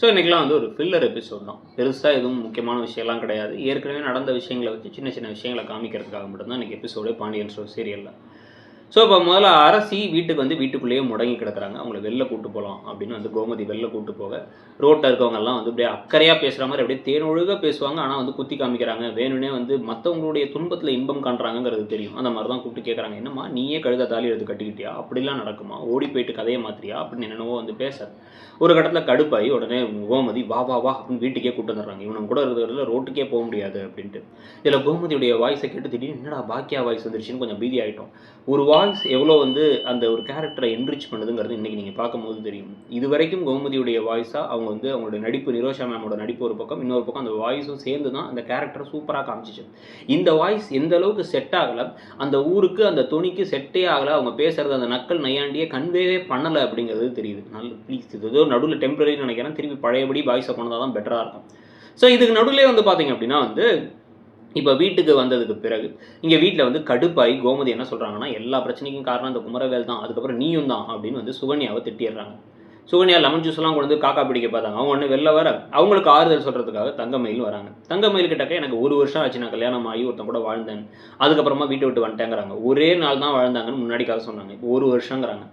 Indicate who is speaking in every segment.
Speaker 1: So இன்றைக்கெலாம் வந்து ஒரு filler episode தான். பெருசாக எதுவும் முக்கியமான விஷயம்லாம் கிடையாது. ஏற்கனவே நடந்த விஷயங்களை வச்சு சின்ன சின்ன விஷயங்களை காமிக்கிறதுக்காக மட்டும்தான் இன்றைக்கி எபிசோடு பாண்டியன் ஷோ சீரியலில் ஸோ இப்போ முதல்ல அரசி வீட்டுக்கு வந்து வீட்டுக்குள்ளேயே முடங்கி கிடக்குறாங்க. அவங்கள வெளில கூட்டு போகலாம் அப்படின்னு வந்து கோமதி வெளில கூட்டு போக ரோட்டில் இருக்கவங்கெல்லாம் வந்து அப்படியே அக்கறையாக பேசுகிற மாதிரி அப்படியே தேனொழுக பேசுவாங்க. ஆனால் வந்து குத்தி காமிக்கிறாங்க. வேணும்னே வந்து மற்றவங்களுடைய துன்பத்தில் இன்பம் காண்றாங்கங்கிறது தெரியும். அந்த மாதிரி தான் கூப்பிட்டு கேட்குறாங்க என்னம்மா நீயே கழுத தாலி எடுத்து கட்டிக்கிட்டியா? அப்படிலாம் நடக்குமா? ஓடி போயிட்டு கதையை மாத்திரியா அப்படின்னு என்னென்னவோ வந்து பேச. ஒரு கட்டத்தில் கடுப்பாகி உடனே கோமதி வா வா வா அப்படின்னு வீட்டுக்கே கூட்டு வந்துடுறாங்க. இவனும் கூட இருக்கிறதுல ரோட்டுக்கே போக முடியாது அப்படின்ட்டு. இதில் கோமதியுடைய வாய்ஸை கேட்டு திடீர்னு என்னடா பாக்கியா வாய்ஸ் வந்துருச்சுன்னு கொஞ்சம் பீதி ஆகிட்டோம் ஒரு வாய்ஸ் எவ்வளோ வந்து அந்த ஒரு கேரக்டரை என்ரிச் பண்ணுதுங்கிறது இன்றைக்கி நீங்கள் பார்க்கும்போது தெரியும். இது வரைக்கும் கோமதியுடைய வாய்ஸாக அவங்க வந்து அவங்களோட நடிப்பு நிரோஷா மேமோட நடிப்பு ஒரு பக்கம் இன்னொரு பக்கம் அந்த வாய்ஸும் சேர்ந்து தான் அந்த கேரக்டரை சூப்பராக காமிச்சிச்சு. இந்த வாய்ஸ் எந்த அளவுக்கு செட் ஆகலை அந்த ஊருக்கு அந்த துணிக்கு செட்டே ஆகலை அவங்க பேசுகிறது அந்த நக்கல் நையாண்டியே கன்வேவே பண்ணலை அப்படிங்கிறது தெரியுது. நல்ல ப்ளீஸ் இது ஏதோ நடுவில் டெம்பரரி நினைக்கிறேன். திருப்பி பழையபடி வாய்ஸை கொண்டு தான் பெட்டராக இருக்கும். ஸோ இதுக்கு நடுவில் வந்து பார்த்தீங்க அப்படின்னா வந்து இப்போ வீட்டுக்கு வந்ததுக்கு பிறகு இங்கே வீட்டில் வந்து கடுப்பாகி கோமதி என்ன சொல்கிறாங்கன்னா எல்லா பிரச்சனைக்கும் காரணம் இந்த குமரவேல் தான் அதுக்கப்புறம் நீயும் தான் அப்படின்னு வந்து சுகன்யாவை திட்டிடுறாங்க. சுகன்யா லெமன் ஜூஸ்லாம் கொண்டு வந்து காக்கா பிடிக்க பார்த்தாங்க. அவங்க ஒன்று வெளில வர அவங்களுக்கு ஆறுதல் சொல்கிறதுக்காக தங்கமயில் வராங்க. தங்கமயில் கிட்டக்க எனக்கு ஒரு வருஷம் ஆச்சு நான் கல்யாணம் ஆகி ஒருத்தன் கூட வாழ்ந்தேன் அதுக்கப்புறமா வீட்டை விட்டு வந்துட்டேங்கிறாங்க. ஒரே நாள் தான் வாழ்ந்தாங்கன்னு முன்னாடி கதை சொன்னாங்க. இப்போ ஒரு வருஷங்கிறாங்க.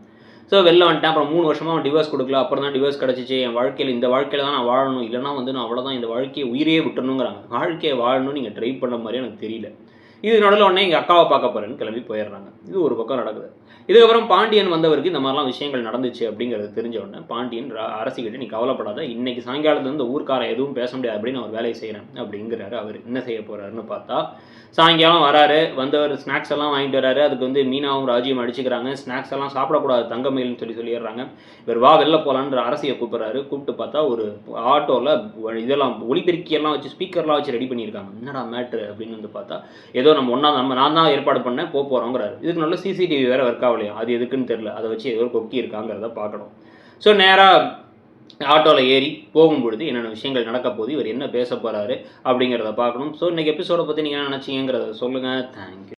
Speaker 1: ஸோ வெளில வந்துட்டேன். அப்புறம் மூணு வருஷமாக அவன் டிவோர்ஸ் கொடுக்கல. அப்புறம் தான் டிவோர்ஸ் கிடச்சிச்சு. என் வாழ்க்கையில் இந்த வாழ்க்கையில் தான் நான் வாழணும். இல்லைனா வந்து நான் அவ்வளோதான் இந்த வாழ்க்கையை உயிரே விட்டுணுங்கிறாங்க வாழ்க்கையை வாழணும்னு நீங்கள் ட்ரை பண்ண மாதிரி எனக்கு தெரியல. இது நடுவில் உடனே எங்கள் அக்காவை பார்க்க போகிறேன்னு கிளம்பி போயிடுறாங்க. இது ஒரு பக்கம் நடக்குது. இதுக்கப்புறம் பாண்டியன் வந்தவருக்கு இந்த மாதிரிலாம் விஷயங்கள் நடந்துச்சு அப்படிங்கிறது தெரிஞ்ச உடனே பாண்டியன் ர- அரசிக்கிட்ட நீ கவலைப்படாத இன்னைக்கு சாயங்காலத்துல இந்த ஊர்க்காரன் எதுவும் பேச முடியாது அப்படின்னு அவர் வேலையை செய்கிறேன் அப்படிங்கிறாரு அவர். என்ன செய்ய போறாருன்னு பார்த்தா சாயங்காலம் வராரு வந்தவர் ஸ்நாக்ஸ் எல்லாம் வாங்கிட்டு வராரு அதுக்கு வந்து மீனாவும் ராஜியும் அடிச்சுக்கிறாங்க ஸ்நாக்ஸ் எல்லாம் சாப்பிடக்கூடாது தங்கமயில்னு சொல்லி சொல்லிடுறாங்க. இவர் வா வெளில போகலான்ற அரசியை கூப்பிட்றாரு. கூப்பிட்டு பார்த்தா ஒரு ஆட்டோவில் இதெல்லாம் ஒளிபெருக்கியெல்லாம் வச்சு ஸ்பீக்கர்லாம் வச்சு ரெடி பண்ணியிருக்காங்க. என்னடா மேட்ரு அப்படின்னு வந்து பார்த்தா ஏதோ நம்ம ஒன்றா நம்ம நான் தான் ஏற்பாடு பண்ணேன் போக போகிறோங்கிறாரு இதுக்கு நல்ல சிசிடிவி வேறு ஒர்க் ஆகலையா? அது எதுக்குன்னு தெரில அதை வச்சு ஏதோ கொக்கி இருக்காங்கிறத பார்க்கணும். ஸோ நேராக ஆட்டோவில் ஏறி போகும்பொழுது என்னென்ன விஷயங்கள் நடக்க போகுது இவர் என்ன பேச போகிறாரு அப்படிங்கிறத பார்க்கணும். ஸோ இன்றைக்கி எபிசோடை பற்றி நீங்கள் என்ன நினச்சிங்கிறத சொல்லுங்கள் தேங்க்யூ